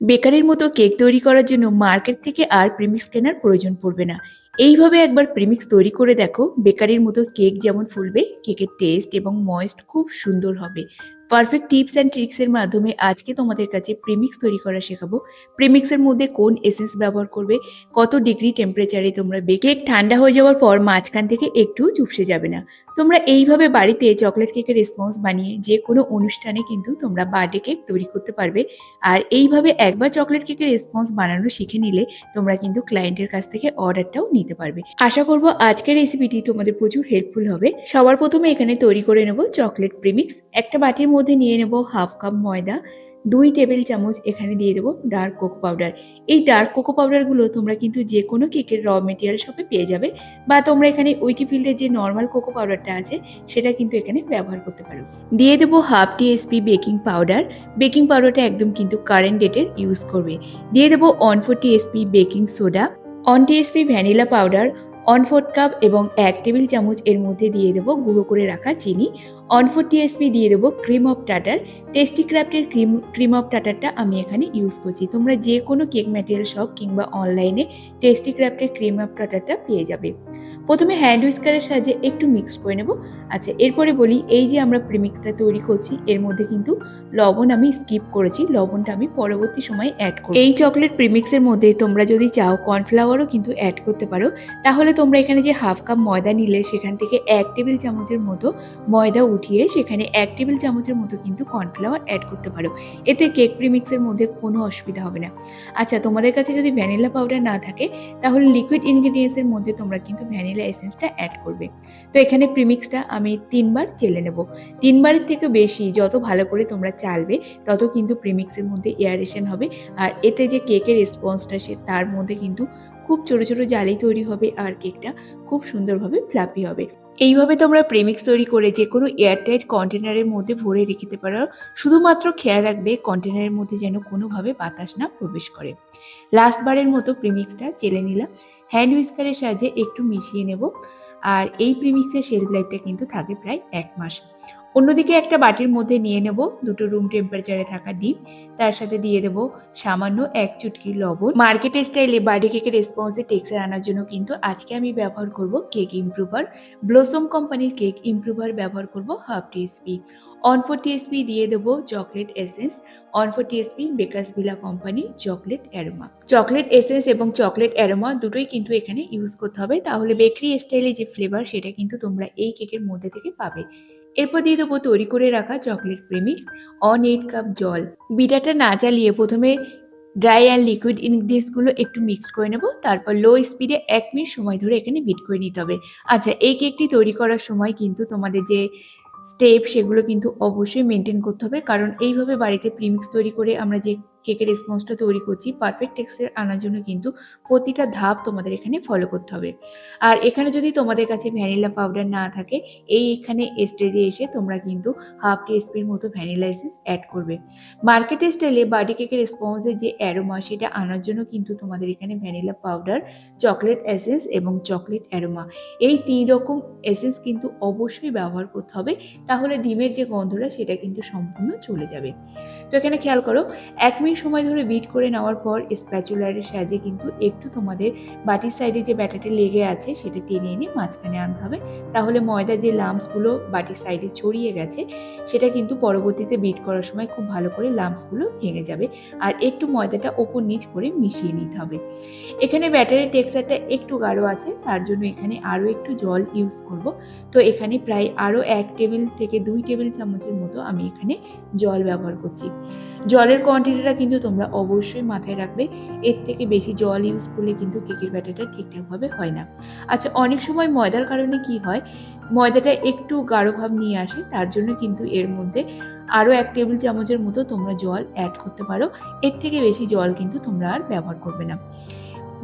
বেকারির মতো কেক তৈরি করার জন্য মার্কেট থেকে আর প্রিমিক্স কেনার প্রয়োজন পড়বে না। এইভাবে একবার প্রিমিক্স তৈরি করে দেখো, বেকারির মতো কেক যেমন ফুলবে, কেকের টেস্ট এবং ময়েস্ট খুব সুন্দর হবে। পারফেক্ট টিপস অ্যান্ড ট্রিক্সের মাধ্যমে আজকে তোমাদের কাছে প্রিমিক্স তৈরি করা শেখাবো। প্রিমিক্সের মধ্যে কোন এসেন্স ব্যবহার করবে, কত ডিগ্রি টেম্পারেচারে তোমরা বে- কেক ঠান্ডা হয়ে যাওয়ার পর মাঝখান থেকে একটু চুপসে যাবে না। তোমরা এইভাবে বাড়িতে চকলেট কেকের রেসপন্স বানিয়ে যে কোনো অনুষ্ঠানে কিন্তু তোমরা বার্থডে কেক তৈরি করতে পারবে। আর এইভাবে একবার চকলেট কেকের রেসপন্স বানানো শিখে নিলে তোমরা কিন্তু ক্লায়েন্টের কাছ থেকে অর্ডারটাও নিতে পারবে। আশা করব আজকের রেসিপিটি তোমাদের প্রচুর হেল্পফুল হবে। সবার প্রথমে এখানে তৈরি করে নেব চকলেট প্রিমিক্স একটা বাটির মধ্যে নিয়ে নেব হাফ কাপ ময়দা, দুই টেবিল চামচ এখানে দিয়ে দেবো ডার্ক কোকো পাউডার। এই ডার্ক কোকো পাউডারগুলো তোমরা কিন্তু যে কোনো কেকের র মেটেরিয়াল শপে পেয়ে যাবে বা তোমরা এখানে উইকিফিল্ডের যে নর্মাল কোকো পাউডারটা আছে সেটা কিন্তু এখানে ব্যবহার করতে পারো। দিয়ে দেবো হাফ টি টিএসপি বেকিং পাউডার। বেকিং পাউডারটা একদম কিন্তু কারেন্ট ডেটের ইউজ করবে। দিয়ে দেবো one four TSP baking soda one TSP vanilla powder one fourth cup এবং এক টেবিল চামচ এর মধ্যে দিয়ে দেবো গুঁড়ো করে রাখা চিনি। অনফোর টিএসপি দিয়ে দেবো ক্রিম অফ টাটার। টেস্টি ক্রাফ্টের ক্রিম ক্রিম অফ টাটারটা আমি এখানে ইউজ করছি। তোমরা যে কোনো কেক ম্যাটেরিয়াল শপ কিংবা অনলাইনে টেস্টি ক্রাফটের ক্রিম অফ টাটারটা পেয়ে যাবে। প্রথমে হ্যান্ড উইস্কারের সাহায্যে একটু মিক্স করে নেব। আচ্ছা এরপরে বলি, এই যে আমরা প্রিমিক্সটা তৈরি করছি, এর মধ্যে কিন্তু লবণ আমি স্কিপ করেছি, লবণটা আমি পরবর্তী সময় অ্যাড করব। এই চকলেট প্রিমিক্সের মধ্যে তোমরা যদি চাও কর্নফ্লাওয়ারও কিন্তু অ্যাড করতে পারো। তাহলে তোমরা এখানে যে হাফ কাপ ময়দা নিলে, সেখান থেকে এক টেবিল চামচের মতো ময়দা উঠিয়ে, সেখানে এক টেবিল চামচের মতো কিন্তু কর্নফ্লাওয়ার অ্যাড করতে পারো। এতে কেক প্রিমিক্সের মধ্যে কোনো অসুবিধা হবে না। আচ্ছা তোমাদের কাছে যদি ভ্যানিলা পাউডার না থাকে, তাহলে লিকুইড ইনগ্রিডিয়েন্টসের মধ্যে তোমরা কিন্তু ভ্যানিলা এসেন্সটা অ্যাড করবে। তো এখানে প্রিমিক্সটা আমি তিনবার চেলে নেব। তিনবারের থেকে বেশি যত ভালো করে তোমরা চালবে, তত কিন্তু প্রিমিক্সের মধ্যে এয়ারেশন হবে। আর এতে যে কেকের রেসপন্সটা সে, তার মধ্যে কিন্তু খুব ছোট ছোট জালি তৈরি হবে আর কেকটা খুব সুন্দরভাবে ফ্লাপি হবে। এইভাবে তোমরা প্রেমিক্স তৈরি করে যে কোনো এয়ারটাইট কন্টেনারের মধ্যে ভরে রেখে পারো। শুধুমাত্র খেয়াল রাখবে কন্টেনারের মধ্যে যেন কোনোভাবে বাতাস না প্রবেশ করে। লাস্ট বারের মতো প্রিমিক্সটা চেলে নিলাম। হ্যান্ড উইস্কারের সাহায্যে একটু মিশিয়ে নেব। আর এই প্রিমিক্সের শেলফ লাইফটা কিন্তু থাকে প্রায় এক মাস। অন্যদিকে একটা বাটির মধ্যে নিয়ে নেব দুটো রুম টেম্পারেচারে থাকা ডিম। তার সাথে দিয়ে দেবো সামান্য এক চুটকি লবণ। মার্কেটের স্টাইলে বার্থডে কেকের রেসপন্সে টেক্সচার আনার জন্য কিন্তু আজকে আমি ব্যবহার করব কেক ইমপ্রুভার ব্লসম কোম্পানির কেক ইমপ্রুভার ব্যবহার করব half TSP one four TSP দিয়ে দেবো chocolate essence one four TSP Bakers Villa কোম্পানির চকলেট অ্যারোমা চকলেট এসেন্স এবং চকলেট অ্যারোমা দুটোই কিন্তু এখানে ইউজ করতে হবে। তাহলে বেকারি স্টাইলে যে ফ্লেভার সেটা কিন্তু তোমরা এই কেকের মধ্যে থেকে পাবে। এরপর দিয়ে দেবো তৈরি করে রাখা chocolate premix one eight cup জল। বিটারটা না চালিয়ে প্রথমে ড্রাই অ্যান্ড লিকুইড ইনগ্রিডিয়েন্টসগুলো একটু মিক্সড করে নেব। তারপর লো স্পিডে এক মিনিট সময় ধরে এখানে বিট করে নিতে হবে। আচ্ছা এই কেকটি তৈরি করার সময় কিন্তু তোমাদের যে স্টেপ সেগুলো কিন্তু অবশ্যই মেনটেন করতে হবে। কারণ এইভাবে বাড়িতে প্রিমিক্স তৈরি করে আমরা যে কেকের রেসপন্সটা তৈরি করছি পারফেক্ট টেক্সচার আনার জন্য কিন্তু প্রতিটা ধাপ তোমাদের এখানে ফলো করতে হবে। আর এখানে যদি তোমাদের কাছে ভ্যানিলা পাউডার না থাকে, এই এখানে স্টেজে এসে তোমরা কিন্তু হাফ টিএসপির মতো ভ্যানিলা এসেন্স অ্যাড করবে। মার্কেটের স্টাইলে বাডি কেকের রেসপন্সের যে অ্যারোমা সেটা আনার জন্য কিন্তু তোমাদের এখানে ভ্যানিলা পাউডার চকলেট এসেন্স এবং চকলেট অ্যারোমা এই তিন রকম এসেন্স কিন্তু অবশ্যই ব্যবহার করতে হবে, তাহলে ডিমের যে গন্ধটা সেটা কিন্তু সম্পূর্ণ চলে যাবে। তো এখানে খেয়াল করো, এক মিনিট সময় ধরে বিট করে নেওয়ার পর স্প্যাচুলারের সাহায্যে কিন্তু একটু তোমাদের বাটির সাইডে যে ব্যাটারটা লেগে আছে সেটা টেনে এনে মাঝখানে আনতে হবে। তাহলে ময়দার যে লাম্পসগুলো বাটির সাইডে ছড়িয়ে গেছে, সেটা কিন্তু পরবর্তীতে বিট করার সময় খুব ভালো করে লাম্পসগুলো ভেঙে যাবে। আর একটু ময়দাটা ওপর নিচ করে মিশিয়ে নিতে হবে। এখানে ব্যাটারের টেক্সচারটা একটু গাঢ় আছে, তার জন্য এখানে আরও একটু জল ইউজ করব। তো এখানে প্রায় আরও এক টেবিল থেকে দুই টেবিল চামচের মতো আমি এখানে জল ব্যবহার করছি। জলের কোয়ান্টিটিটা কিন্তু তোমরা অবশ্যই মাথায় রাখবে। এর থেকে বেশি জল ইউজ করলে কিন্তু কেকের ব্যাটারটা ঠিকঠাকভাবে হয় না। আচ্ছা অনেক সময় ময়দার কারণে কি হয়? ময়দাটা একটু গাঢ় ভাব নিয়ে আসে, তার জন্য কিন্তু এর মধ্যে আরও এক টেবিল চামচের মতো তোমরা জল অ্যাড করতে পারো। এর থেকে বেশি জল কিন্তু তোমরা আর ব্যবহার করবে না।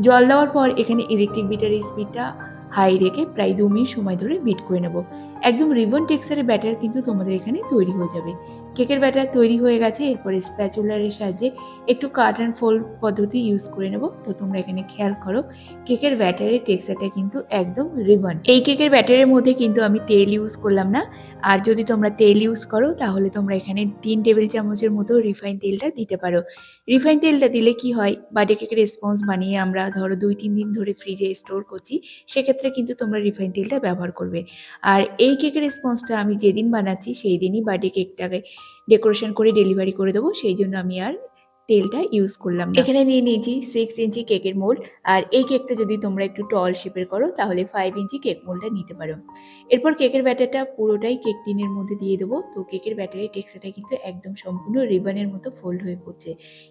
জল দেওয়ার পর এখানে ইলেকট্রিক বিটার স্পিডটা হাই রেখে প্রায় দু মিনিট সময় ধরে বিট করে নেব। একদম রিবন টেক্সচারের ব্যাটার কিন্তু তোমাদের এখানে তৈরি হয়ে যাবে। কেকের ব্যাটার তৈরি হয়ে গেছে, এরপরে স্প্যাচুলারের সাহায্যে একটু কাট অ্যান্ড ফোল্ড পদ্ধতি ইউজ করে নেব। তো তোমরা এখানে খেয়াল করো, কেকের ব্যাটারের টেক্সচারটা কিন্তু একদম রিবন। এই কেকের ব্যাটারের মধ্যে কিন্তু আমি তেল ইউজ করলাম না। আর যদি তোমরা তেল ইউজ করো, তাহলে তোমরা এখানে তিন টেবিল চামচের মতো রিফাইন তেলটা দিতে পারো। রিফাইন তেলটা দিলে কি হয়, বার্থডে কেকের রেসপন্স বানিয়ে আমরা ধরো দুই, তিন দিন ধরে ফ্রিজে স্টোর করছি, সেক্ষেত্রে কিন্তু তোমরা রিফাইন তেলটা ব্যবহার করবে। আর এই কেকের রেসপন্সটা আমি যেদিন বানাচ্ছি, সেই দিনই বার্থডে কেকটাকে ডেকোরেশন করে ডেলিভারি করে দেবো সেই জন্য আমি আর তেলটা ইউজ করলাম এখানে নিয়ে নিয়েছি সিক্স ইঞ্চি কেকের মোল্ড আর এই কেকটা যদি তোমরা একটু টল শেপের করো, তাহলে ফাইভ ইঞ্চি কেক মোল্ডটা নিতে পারো। এরপর কেকের ব্যাটারটা পুরোটাই কেক টিনের মধ্যে দিয়ে দেবো। তো কেকের ব্যাটারের টেক্সচারটা কিন্তু একদম সম্পূর্ণ রিবনের মতো ফোল্ড হয়ে পড়ছে।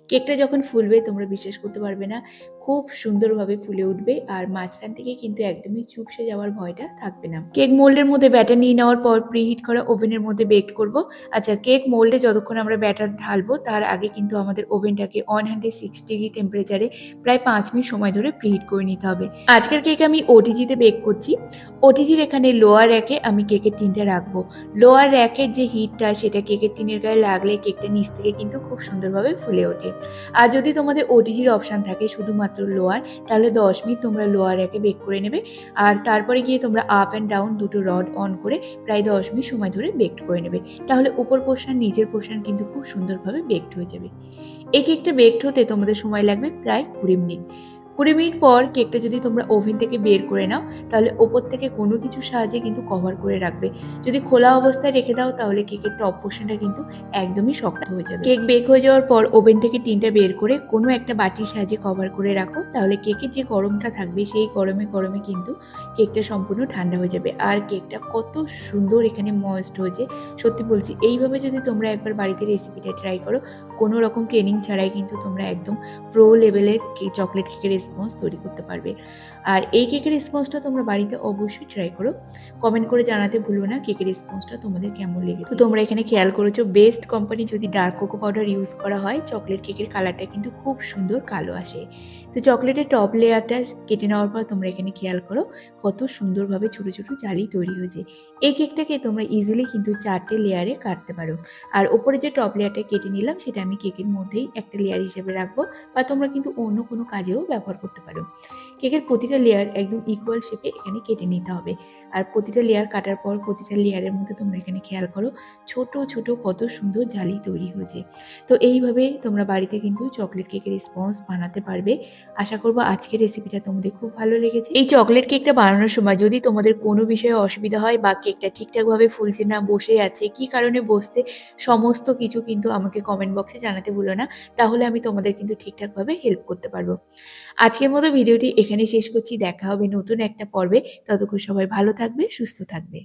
কেকটা যখন ফুলবে, তোমরা বিশ্বাস করতে পারবে না, খুব সুন্দরভাবে ফুলে উঠবে। আর মাঝখান থেকে কিন্তু একদমই চুপসে যাওয়ার ভয়টা থাকবে না। কেক মোল্ডের মধ্যে ব্যাটার নিয়ে নেওয়ার পর প্রিহিট করা ওভেনের মধ্যে বেক করব। আচ্ছা কেক মোল্ডে যতক্ষণ আমরা ব্যাটার ঢালবো, তার আগে কিন্তু আমাদের ওভেনটাকে ওয়ান হান্ড্রেড সিক্স ডিগ্রি টেম্পারেচারে প্রায় পাঁচ মিনিট সময় ধরে প্রিহিট করে নিতে হবে। আজকের কেক আমি ওটিজিতে বেক করছি। ওটিজির এখানে লোয়ার র্যাকে আমি কেকের টিনটা রাখব। লোয়ার র্যাকের যে হিটটা, সেটা কেকের টিনের গায়ে লাগলে কেকটা নিচ থেকে কিন্তু খুব সুন্দরভাবে ফুলে ওঠে। আর যদি তোমাদের ওটিজির অপশান থাকে শুধুমাত্র লোয়ার, তাহলে দশ মিনিট তোমরা লোয়ার র্যাকে বেক করে নেবে। আর তারপরে গিয়ে তোমরা আপ অ্যান্ড ডাউন দুটো রড অন করে প্রায় দশ মিনিট সময় ধরে বেক করে নেবে। তাহলে উপর পোর্শন নিচের পোর্শন কিন্তু খুব সুন্দরভাবে বেকড হয়ে যাবে। এই কেকটা বেকড হতে তোমাদের সময় লাগবে প্রায় কুড়ি মিনিট। কুড়ি মিনিট পর কেকটা যদি তোমরা ওভেন থেকে বের করে নাও, তাহলে ওপর থেকে কোনো কিছুর সাহায্যে কিন্তু কভার করে রাখবে। যদি খোলা অবস্থায় রেখে দাও, তাহলে কেকের টপ পোর্শনটা কিন্তু একদমই শক্ত হয়ে যাবে। কেক বেক হয়ে যাওয়ার পর ওভেন থেকে টিনটা বের করে কোনো একটা বাটির সাহায্যে কভার করে রাখো, তাহলে কেকের যে গরমটা থাকবে, সেই গরমে গরমে কিন্তু কেকটা সম্পূর্ণ ঠান্ডা হয়ে যাবে। আর কেকটা কত সুন্দর এখানে ময়েস্ট হয়েছে। সত্যি বলছি, এইভাবে যদি তোমরা একবার বাড়িতে রেসিপিটা ট্রাই করো, কোনো রকম ট্রেনিং ছাড়াই কিন্তু তোমরা একদম প্রো লেভেলের চকলেট কেকের রেসপন্স তৈরি করতে পারবে। আর এই কেকের রেসপন্সটা তোমরা বাড়িতে অবশ্যই ট্রাই করো। কমেন্ট করে জানাতে ভুলবে না কেকের রেসপন্সটা তোমাদের কেমন লেগেছে। তো তোমরা এখানে খেয়াল করেছ বেস্ট কোম্পানি যদি ডার্ক কোকো পাউডার ইউজ করা হয় চকলেট কেকের কালারটা কিন্তু খুব সুন্দর কালো আসে। তো চকলেটের টপ লেয়ারটা কেটে নেওয়ার পর তোমরা এখানে খেয়াল করো, কত সুন্দরভাবে ছোটো ছোটো জালি তৈরি হয়েছে। এই কেকটাকে তোমরা ইজিলি কিন্তু চারটে লেয়ারে কাটতে পারো। আর ওপরে যে টপ লেয়ারটা কেটে নিলাম, সেটা আমি কেকের মধ্যেই একটা লেয়ার হিসেবে রাখব বা তোমরা কিন্তু অন্য কোনো কাজেও ব্যবহার করতে পারো। কেকের প্রতিটা লেয়ার একদম ইকুয়াল শেপে এখানে কেটে নিতে হবে। আর প্রতিটা লেয়ার কাটার পর প্রতিটা লেয়ারের মধ্যে তোমরা এখানে খেয়াল করো, ছোট ছোট কত সুন্দর জালি তৈরি হয়েছে। তো এইভাবে তোমরা বাড়িতে কিন্তু চকলেট কেকের স্পঞ্জ বানাতে পারবে। আশা করব আজকের রেসিপিটা তোমাদের খুব ভালো লেগেছে। এই চকলেট কেকটা বানানোর সময় যদি তোমাদের কোনো বিষয়ে অসুবিধা হয় বা কেকটা ঠিকঠাকভাবে ফুলছে না, বসে আছে, কি কারণে বসতে সমস্ত কিছু কিন্তু আমাকে কমেন্ট বক্সে জানাতে ভুলো না। তাহলে আমি তোমাদের কিন্তু ঠিকঠাকভাবে হেল্প করতে পারব। আজকের মতো ভিডিওটি এখানে শেষ করছি। দেখা হবে নতুন একটা পর্বে। ততক্ষণ সবাই ভালো থাকবে সুস্থ থাকবে।